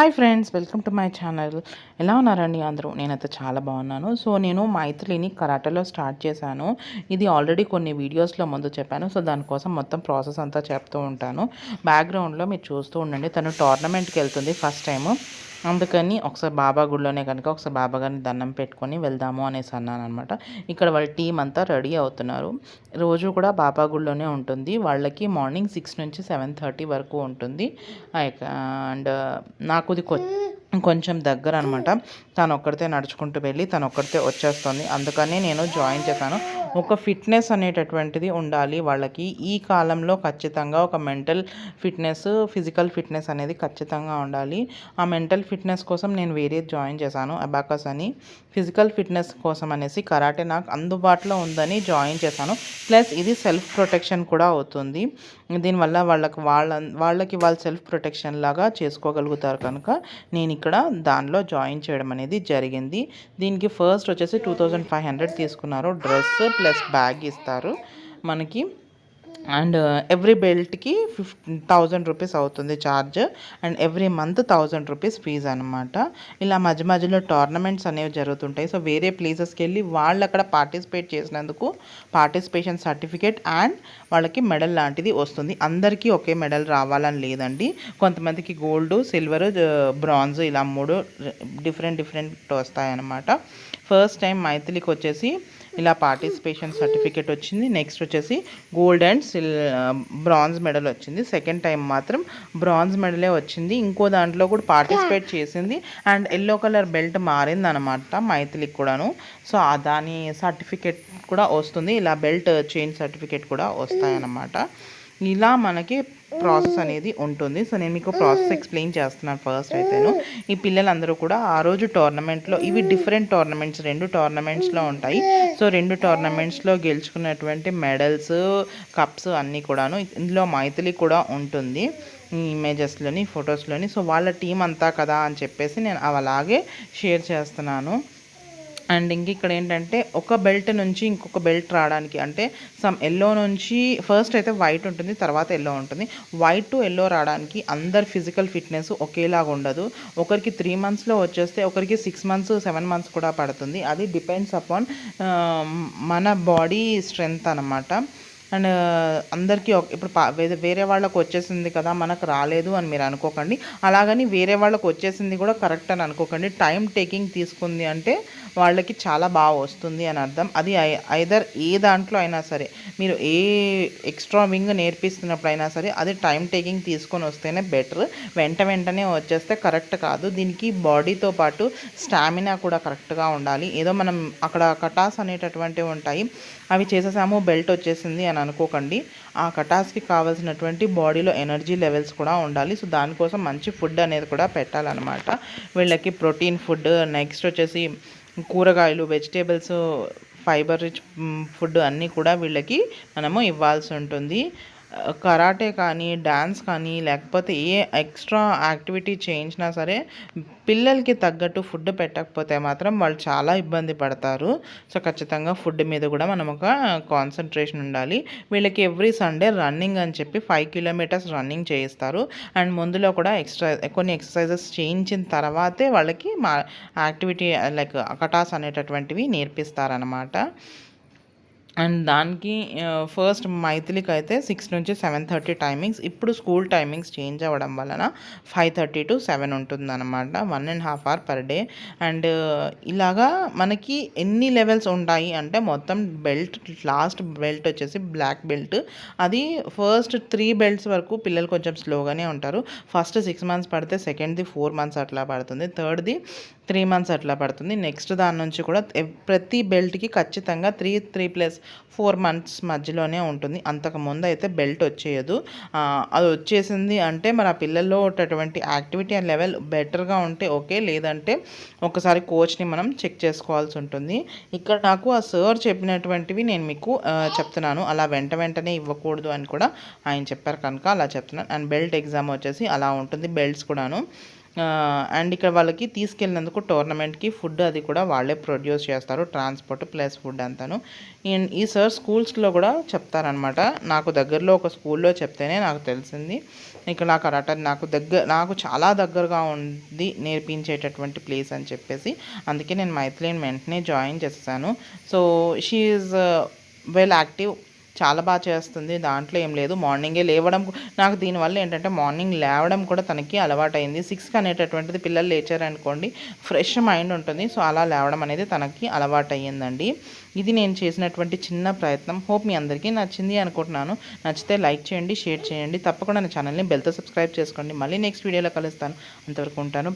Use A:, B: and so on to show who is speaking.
A: Hi friends welcome to my channel. ఎలా ఉన్నారండి అందరూ? నేనైతే చాలా బాగున్నాను. సో నేను మైథిలిని కరాటేలో స్టార్ట్ చేశాను. ఇది ఆల్రెడీ కొన్ని వీడియోస్లో ముందు చెప్పాను. సో దానికోసం మొత్తం ప్రాసెస్ అంతా చెప్తూ ఉంటాను. బ్యాక్గ్రౌండ్లో మీరు చూస్తూ ఉండండి. తను టోర్నమెంట్కి వెళ్తుంది ఫస్ట్ టైము. అందుకని ఒకసారి బాబా గుడిలోనే కనుక ఒకసారి బాబా గారిని దండం పెట్టుకొని వెళ్దాము అనేసి అన్నాను అనమాట ఇక్కడ వాళ్ళ టీం అంతా రెడీ అవుతున్నారు. రోజు కూడా బాబా గుడిలోనే ఉంటుంది. వాళ్ళకి మార్నింగ్ సిక్స్ నుంచి సెవెన్ థర్టీ వరకు ఉంటుంది. అండ్ నాకు ఇది కొంచెం దగ్గర అనమాట తను ఒక్కడితే నడుచుకుంటూ వెళ్ళి తను ఒక్కడితే వచ్చేస్తుంది. అందుకని నేను జాయిన్ చేశాను. ఒక ఫిట్నెస్ అనేటటువంటిది ఉండాలి వాళ్ళకి. ఈ కాలంలో ఖచ్చితంగా ఒక మెంటల్ ఫిట్నెస్ ఫిజికల్ ఫిట్నెస్ అనేది ఖచ్చితంగా ఉండాలి. ఆ మెంటల్ ఫిట్నెస్ కోసం నేను వేరే జాయిన్ చేశాను అబాకస్ అని. ఫిజికల్ ఫిట్నెస్ కోసం అనేసి కరాటే నాకు అందుబాటులో ఉందని జాయిన్ చేశాను. ప్లస్ ఇది సెల్ఫ్ ప్రొటెక్షన్ కూడా అవుతుంది. దీనివల్ల వాళ్ళకి వాళ్ళ వాళ్ళకి వాళ్ళ సెల్ఫ్ ప్రొటెక్షన్ లాగా చేసుకోగలుగుతారు కనుక నేను ఇక్కడ దానిలో జాయిన్ చేయడం అనేది జరిగింది. దీనికి ఫస్ట్ వచ్చేసి టూ థౌజండ్ ఫైవ్ హండ్రెడ్ తీసుకున్నారు డ్రెస్ ప్లస్ బ్యాగ్ ఇస్తారు. మనకి అండ్ ఎవ్రీ బెల్ట్కి ఫిఫ్టీ థౌజండ్ రూపీస్ అవుతుంది charge and every month thousand rupees fees అనమాట ఇలా మధ్య మధ్యలో టోర్నమెంట్స్ అనేవి జరుగుతుంటాయి. సో వేరే ప్లేసెస్కి వెళ్ళి వాళ్ళు అక్కడ పార్టిసిపేట్ చేసినందుకు పార్టిసిపేషన్ సర్టిఫికేట్ అండ్ వాళ్ళకి మెడల్ లాంటిది వస్తుంది. అందరికీ ఒకే మెడల్ రావాలని లేదండి. కొంతమందికి గోల్డ్ సిల్వర్ బ్రాంజ్ ఇలా మూడు డిఫరెంట్ డిఫరెంట్ వస్తాయన్నమాట. ఫస్ట్ టైం మైథిలికి వచ్చేసి ఇలా పార్టిసిపేషన్ సర్టిఫికేట్ వచ్చింది. నెక్స్ట్ వచ్చేసి గోల్డ్ అండ్ సిల్ బ్రాంజ్ మెడల్ వచ్చింది. సెకండ్ టైం మాత్రం బ్రాంజ్ మెడలే వచ్చింది. ఇంకో దాంట్లో కూడా పార్టిసిపేట్ చేసింది. అండ్ ఎల్లో కలర్ బెల్ట్ మారింది అనమాట మైథిలికి కూడాను. సో దాని సర్టిఫికేట్ కూడా వస్తుంది. ఇలా బెల్ట్ చైన్ సర్టిఫికేట్ కూడా వస్తాయన్నమాట. ఇలా మనకి ప్రాసెస్ అనేది ఉంటుంది. సో నేను మీకు ప్రాసెస్ ఎక్స్ప్లెయిన్ చేస్తున్నాను ఫస్ట్ అయితేను. ఈ పిల్లలందరూ కూడా ఆ రోజు టోర్నమెంట్లో ఇవి డిఫరెంట్ టోర్నమెంట్స్ రెండు టోర్నమెంట్స్లో ఉంటాయి. సో రెండు టోర్నమెంట్స్లో గెలుచుకున్నటువంటి మెడల్స్ కప్స్ అన్నీ కూడాను ఇందులో మైథిలి కూడా ఉంటుంది. ఈ ఇమేజెస్లోని ఫొటోస్లోని. సో వాళ్ళ టీం అంతా కదా అని చెప్పేసి నేను అలాగే షేర్ చేస్తున్నాను. అండ్ ఇంక ఇక్కడ ఏంటంటే ఒక బెల్ట్ నుంచి ఇంకొక బెల్ట్ రావడానికి అంటే సమ్ ఎల్లో నుంచి ఫస్ట్ అయితే వైట్ ఉంటుంది తర్వాత ఎల్లో ఉంటుంది. వైట్ టు ఎల్లో రావడానికి అందరు ఫిజికల్ ఫిట్నెస్ ఒకేలాగా ఉండదు. ఒకరికి త్రీ మంత్స్లో వచ్చేస్తే ఒకరికి సిక్స్ మంత్స్ సెవెన్ మంత్స్ కూడా పడుతుంది. అది డిపెండ్స్ అపాన్ uh, మన బాడీ స్ట్రెంగ్త్ అనమాట అండ్ అందరికీ ఇప్పుడు వేరే వాళ్ళకు వచ్చేసింది కదా మనకు రాలేదు అని మీరు అనుకోకండి. అలాగని వేరే వాళ్ళకు వచ్చేసింది కూడా కరెక్ట్ అని అనుకోకండి. టైం టేకింగ్ తీసుకుంది అంటే వాళ్ళకి చాలా బాగా వస్తుంది అని అర్థం. అది ఐదర్ ఏ దాంట్లో అయినా సరే మీరు ఏ ఎక్స్ట్రా వింగ్ నేర్పిస్తున్నప్పుడు అయినా సరే అది టైం టేకింగ్ తీసుకొని వస్తేనే బెటర్ వెంట వెంటనే వచ్చేస్తే కరెక్ట్ కాదు. దీనికి బాడీతో పాటు స్టామినా కూడా కరెక్ట్గా ఉండాలి. ఏదో మనం అక్కడ కటాస్ అనేటటువంటివి ఉంటాయి. అవి చేసేసాము బెల్ట్ వచ్చేసింది అని అనుకోకండి. ఆ కటాస్కి కావాల్సినటువంటి బాడీలో ఎనర్జీ లెవెల్స్ కూడా ఉండాలి. సో దానికోసం మంచి ఫుడ్ అనేది కూడా పెట్టాలన్నమాట. వీళ్ళకి ప్రోటీన్ ఫుడ్ నెక్స్ట్ వచ్చేసి కూరగాయలు వెజిటేబుల్స్ ఫైబర్ రిచ్ ఫుడ్ అన్నీ కూడా వీళ్ళకి మనము ఇవ్వాల్సి ఉంటుంది. కరాటే కానీ డ్యాన్స్ కానీ లేకపోతే ఏ ఎక్స్ట్రా యాక్టివిటీ చేయించినా సరే పిల్లలకి తగ్గట్టు ఫుడ్ పెట్టకపోతే మాత్రం వాళ్ళు చాలా ఇబ్బంది పడతారు. సో ఖచ్చితంగా ఫుడ్ మీద కూడా మనం ఒక కాన్సన్ట్రేషన్ ఉండాలి. వీళ్ళకి ఎవ్రీ సండే రన్నింగ్ అని చెప్పి ఫైవ్ కిలోమీటర్స్ రన్నింగ్ చేయిస్తారు. అండ్ ముందులో కూడా ఎక్స్ట్రా కొన్ని ఎక్సర్సైజెస్ చేయించిన తర్వాతే వాళ్ళకి మా యాక్టివిటీ లైక్ అకటాస్ అనేటటువంటివి నేర్పిస్తారనమాట అండ్ దానికి ఫస్ట్ మైథిలికి అయితే సిక్స్ నుంచి సెవెన్ థర్టీ టైమింగ్స్ ఇప్పుడు స్కూల్ టైమింగ్స్ చేంజ్ అవ్వడం వలన ఫైవ్ థర్టీ టు సెవెన్ ఉంటుందన్నమాట. One and half hour per day and ఇలాగా మనకి ఎన్ని లెవెల్స్ ఉంటాయి అంటే మొత్తం బెల్ట్ లాస్ట్ బెల్ట్ వచ్చేసి బ్లాక్ బెల్ట్ అది ఫస్ట్ త్రీ బెల్ట్స్ వరకు పిల్లలు కొంచెం స్లోగానే ఉంటారు. ఫస్ట్ సిక్స్ మంత్స్ పడితే సెకండ్ది ఫోర్ మంత్స్ అట్లా పడుతుంది. థర్డ్ది త్రీ మంత్స్ అట్లా పడుతుంది. నెక్స్ట్ దాని నుంచి కూడా ప్రతి బెల్ట్కి ఖచ్చితంగా three three plus four months మధ్యలోనే ఉంటుంది. అంతకుముందు అయితే బెల్ట్ వచ్చేయదు. అది వచ్చేసింది అంటే మరి ఆ పిల్లల్లో ఉన్నటువంటి యాక్టివిటీ అండ్ లెవెల్ బెటర్గా ఉంటే ఓకే. లేదంటే ఒకసారి కోచ్ని మనం చెక్ చేసుకోవాల్సి ఉంటుంది. ఇక్కడ నాకు ఆ సార్ చెప్పినటువంటివి నేను మీకు చెప్తున్నాను. అలా వెంట వెంటనే ఇవ్వకూడదు అని కూడా ఆయన చెప్పారు కనుక అలా చెప్తున్నాను. అండ్ బెల్ట్ ఎగ్జామ్ వచ్చేసి అలా ఉంటుంది. బెల్ట్స్ కూడాను. అండ్ ఇక్కడ వాళ్ళకి తీసుకెళ్ళినందుకు టోర్నమెంట్కి ఫుడ్ అది కూడా వాళ్ళే ప్రొడ్యూస్ చేస్తారు ట్రాన్స్పోర్ట్ ప్లస్ ఫుడ్ అంతాను. ఈ సార్ స్కూల్స్లో కూడా చెప్తారనమాట. నాకు దగ్గరలో ఒక స్కూల్లో చెప్తేనే నాకు తెలిసింది. ఇక్కడ నాకు కరాటే నాకు దగ్గర నాకు చాలా దగ్గరగా ఉంది నేర్పించేటటువంటి ప్లేస్ అని చెప్పేసి. అందుకే నేను మైథిలీని వెంటనే జాయిన్ చేస్తాను so she is well active చాలా బాగా చేస్తుంది. దాంట్లో ఏం లేదు. మార్నింగే లేవడం నాకు దీనివల్ల ఏంటంటే మార్నింగ్ లేవడం కూడా తనకి అలవాటైంది. సిక్స్కి అనేటటువంటిది పిల్లలు లేచారనుకోండి ఫ్రెష్ మైండ్ ఉంటుంది. సో అలా లేవడం అనేది తనకి అలవాటయ్యిందండి. ఇది నేను చేసినటువంటి చిన్న ప్రయత్నం. హోప్ మీ అందరికీ నచ్చింది అనుకుంటున్నాను. నచ్చితే లైక్ చేయండి షేర్ చేయండి. తప్పకుండా నా ఛానల్ని బెల్తో సబ్స్క్రైబ్ చేసుకోండి. మళ్ళీ నెక్స్ట్ వీడియోలో కలుస్తాను. అంతవరకు ఉంటాను.